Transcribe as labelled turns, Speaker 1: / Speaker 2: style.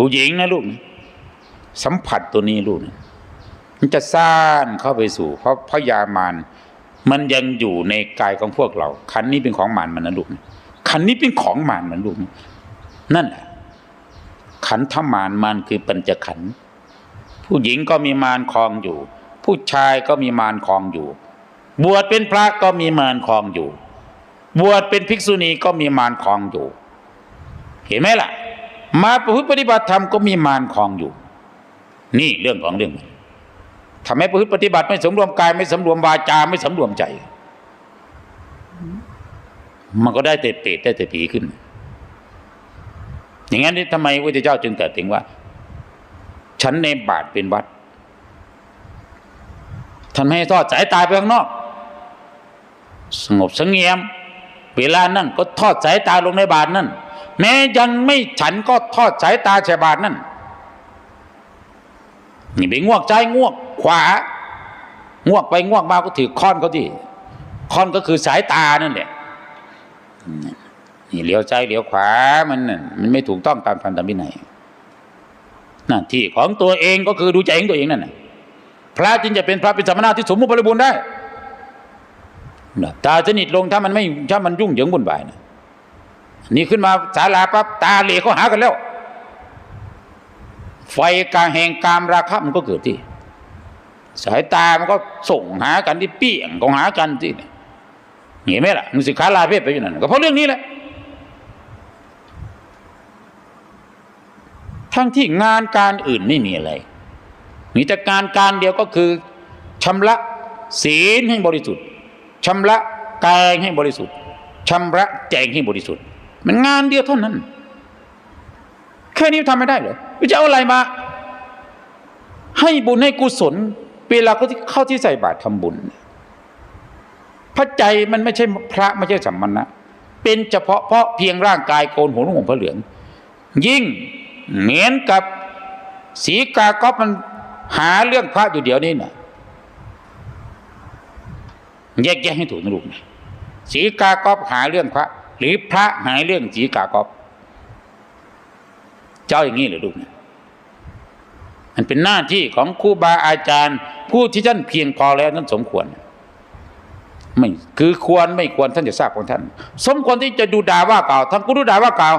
Speaker 1: ผู้หญิงนะลูกนะสัมผัสตัวนี้ลูกนะมันจะซ่านเข้าไปสู่ เพราะพยามารมันยังอยู่ในกายของพวกเรา ขันนี้เป็นของมารมันนะลูกนะขันนี้เป็นของมารมันลูกนะนั่นแหละขันธมารมันคือปัญจขันธ์ผู้หญิงก็มีมารครองอยู่ ผู้ชายก็มีมารครองอยู่ บวชเป็นพระก็มีมารครองอยู่ บวชเป็นภิกษุณีก็มีมารครองอยู่ เห็นไหมล่ะ มาประพฤติปฏิบัติธรรมก็มีมารครองอยู่ นี่เรื่องของเรื่องทำให้ประพฤติปฏิบัติไม่สำรวมกาย ไม่สำรวมวาจาไม่สำรวมใจ มันก็ได้แต่เปรตได้แต่ผีขึ้น อย่างนั้นนี่ทำไมพระเจ้าจึงตรัสถึงว่า ฉันในบาทเป็นวัดท่านไม่ให้ทอดสายตาไปข้างนอก สงบสงเงียม เวลานั่นก็ทอดสายตาลงในบาทนั่น แม้ยังไม่ฉันก็ทอดสายตาใส่บาทนั่นนี่ไปงวกใจายงวกขวาง่วกไปง่วกมาก็ถือค้อนเขาที่ค้อนก็คือสายตานั่นแหละนี่เลี้ยวใจเลี้ยวขวามันมันไม่ถูกต้องตามธรรมตามวินัยหน้าที่ของตัวเองก็คือดูใจของตัวเองนั่นน่ะพระจึงจะเป็นพระเป็นสมณะที่สมบูรณ์บริบูรณ์ได้นะตาสนิทลงถ้ามันไม่ถ้ามันยุ่งเหยิงวุ่นวายนะ นี่ขึ้นมาศาลาปั๊บตาเหล่เขาหากันแล้ว ไฟกลางแห่งกามราคะมันก็เกิดที่ สายตามันก็ส่งหากันที่เปี้ยงก็หากันที่เห็นไหมล่ะมึงสิขาลาเพศไปอยู่นั่นก็เพราะเรื่องนี้แหละทั้งที่งานการอื่นไม่มีอะไร มีแต่การการเดียวก็คือชำระศีลให้บริสุทธิ์ชำระกายให้บริสุทธิ์ชำระใจให้บริสุทธิ์ มันงานเดียวเท่านั้น แค่นี้ทำไม่ได้เหรอจะเอาอะไรมา ให้บุญให้กุศล เวลาเขาที่เข้าที่ใส่บาตรทำบุญ พระใจมันไม่ใช่พระไม่ใช่สัมมณะเป็นเฉพาะเพราะเพียงร่างกายโกนหัวนุ่งห่มผ้าเหลือง ยิ่งเหมือนกับสีกาก๊อฟมันหาเรื่องพระอยู่เดี๋ยวนี้น่ะแยกแยะให้ถูกนะลูกนะสีกาก๊อฟหาเรื่องพระ หรือพระหายเรื่องจีกาก๊อฟเจ้าอย่างนี้เหรือลูกนะมันเป็นหน้าที่ของครูบาอาจารย์ ผู้ที่ท่านเพียงพอแล้วนั้นสมควร ไม่คือควรไม่ควรท่านจะทราบของท่าน สมควรที่จะดูด่าว่ากล่าวท่านก็ดูด่าว่ากล่าว